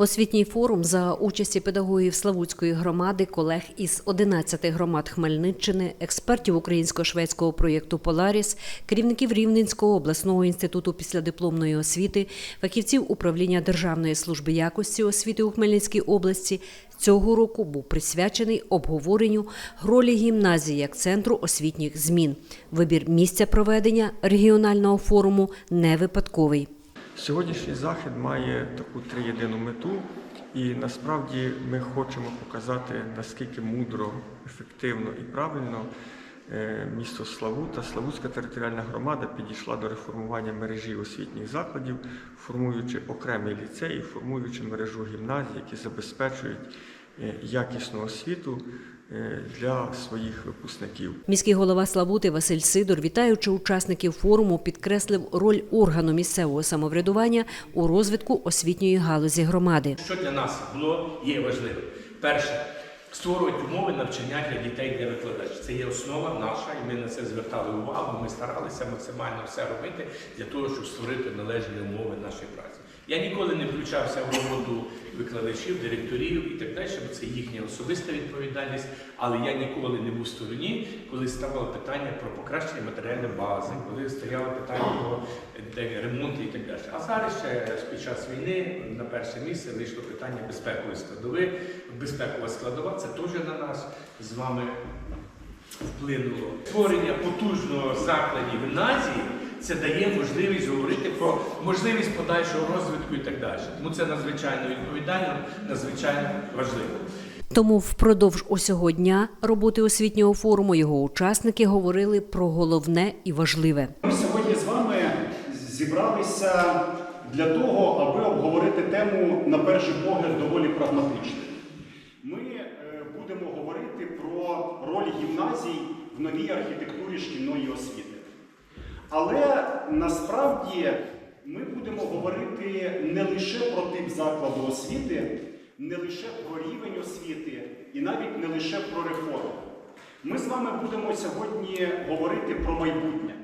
Освітній форум за участі педагогів Славутської громади, колег із 11 громад Хмельниччини, експертів українсько-шведського проєкту Поларіс, керівників Рівненського обласного інституту післядипломної освіти, фахівців управління Державної служби якості освіти у Хмельницькій області цього року був присвячений обговоренню ролі гімназії як центру освітніх змін. Вибір місця проведення регіонального форуму не випадковий. Сьогоднішній захід має таку триєдину мету, і насправді ми хочемо показати, наскільки мудро, ефективно і правильно е, місто Славута, Славутська територіальна громада підійшла до реформування мережі освітніх закладів, формуючи окремі ліцеї, формуючи мережу гімназій, які забезпечують е, якісну освіту для своїх випускників. Міський голова Славути Василь Сидор, вітаючи учасників форуму, підкреслив роль органу місцевого самоврядування у розвитку освітньої галузі громади. Що для нас було є важливим? Перше, створювати умови навчання для дітей для викладачів. Це є основа наша, і ми на це звертали увагу. Ми старалися максимально все робити для того, щоб створити належні умови нашої праці. Я ніколи не включався в роботу викладачів, директорів і так далі, бо це їхня особиста відповідальність. Але я ніколи не був в стороні, коли ставало питання про покращення матеріальної бази, коли стояло питання про де ремонти і так далі. А зараз ще під час війни на перше місце вийшло питання безпекової складови. Безпекова складова це теж на нас з вами вплинуло. Створення потужного закладу гімназії це дає можливість говорити про можливість подальшого розвитку і так далі. Тому це надзвичайно відповідально, надзвичайно важливо. Тому впродовж усього дня роботи освітнього форуму його учасники говорили про головне і важливе. Ми сьогодні з вами зібралися для того, аби обговорити тему, на перший погляд, доволі прагматичну. Ми е, будемо говорити про роль гімназій в новій архітектурі шкільної освіти. Але насправді ми будемо говорити не лише про тип закладу освіти, не лише про рівень освіти і навіть не лише про реформи. Ми з вами будемо сьогодні говорити про майбутнє.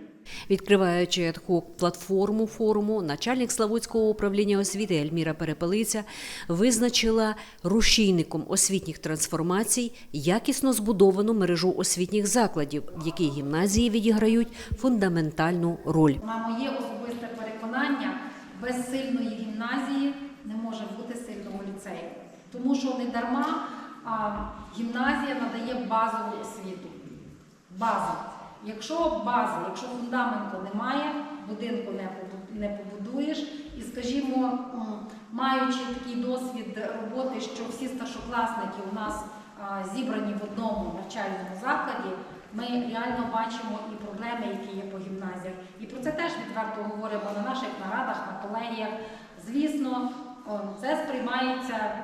Відкриваючи адхок платформу форуму, начальник Славутського управління освіти Ельміра Перепелиця визначила рушійником освітніх трансформацій якісно збудовану мережу освітніх закладів, в якій гімназії відіграють фундаментальну роль. На моє особисте переконання, без сильної гімназії не може бути сильного ліцею. Тому що не дарма а, гімназія надає базову освіту. Базу. Якщо бази, якщо фундаменту немає, будинку не побудуєш, і, скажімо, маючи такий досвід роботи, що всі старшокласники у нас зібрані в одному навчальному закладі, ми реально бачимо і проблеми, які є по гімназіях. І про це теж відверто говоримо на наших нарадах, на колегіях. Звісно, це сприймається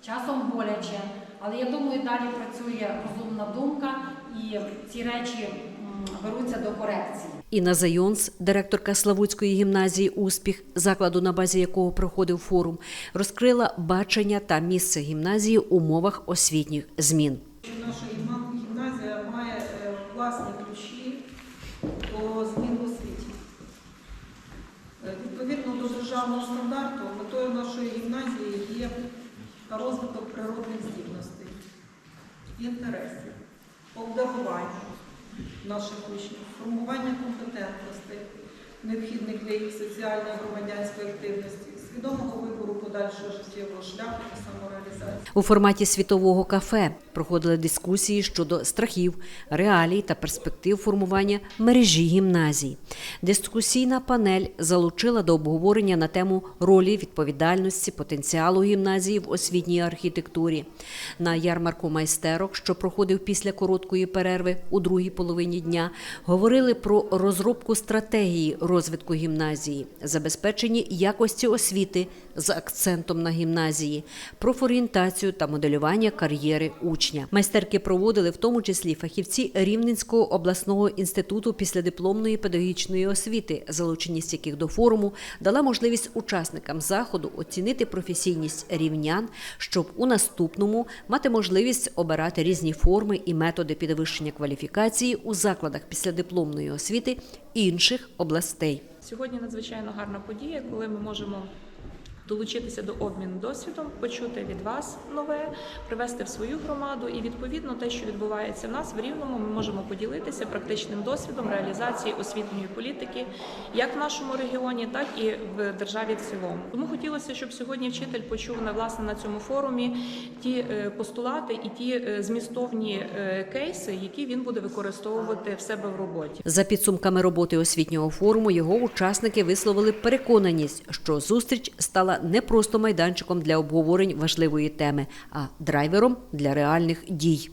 часом боляче, але я думаю, далі працює розумна думка і ці речі беруться до корекції. Інна Зайонс, директорка Славутської гімназії Успіх, закладу, на базі якого проходив форум, розкрила бачення та місце гімназії у умовах освітніх змін. Наша гімназія має е, власні ключі до змін в освіті. Е, Відповідно до державного стандарту, метою нашої гімназії є розвиток природних здібностей, інтересів, обдарування наших учнів, формування компетентностей, необхідних для їх соціальної громадянської активності, свідомого вибору подальшого життєвого шляху та самореалізації. У форматі світового кафе проходили дискусії щодо страхів, реалій та перспектив формування мережі гімназій. Дискусійна панель залучила до обговорення на тему ролі, відповідальності, потенціалу гімназії в освітній архітектурі. На ярмарку майстерок, що проходив після короткої перерви у другій половині дня, говорили про розробку стратегії розвитку гімназії, забезпечення якості освіти з акцентом на гімназії, профорієнтацію та моделювання кар'єри учня. Майстерки проводили в тому числі фахівці Рівненського обласного інституту післядипломної педагогічної освіти, залученість яких до форуму дала можливість учасникам заходу оцінити професійність рівнян, щоб у наступному мати можливість обирати різні форми і методи підвищення кваліфікації у закладах післядипломної освіти інших областей. Сьогодні надзвичайно гарна подія, коли ми можемо долучитися до обміну досвідом, почути від вас нове, привести в свою громаду, і відповідно те, що відбувається в нас в рівному, ми можемо поділитися практичним досвідом реалізації освітньої політики як в нашому регіоні, так і в державі в цілому. Тому хотілося, щоб сьогодні вчитель почув на власне на цьому форумі ті е, постулати і ті е, змістовні е, кейси, які він буде використовувати в себе в роботі. За підсумками роботи освітнього форуму його учасники висловили переконаність, що зустріч стала не просто майданчиком для обговорень важливої теми, а драйвером для реальних дій.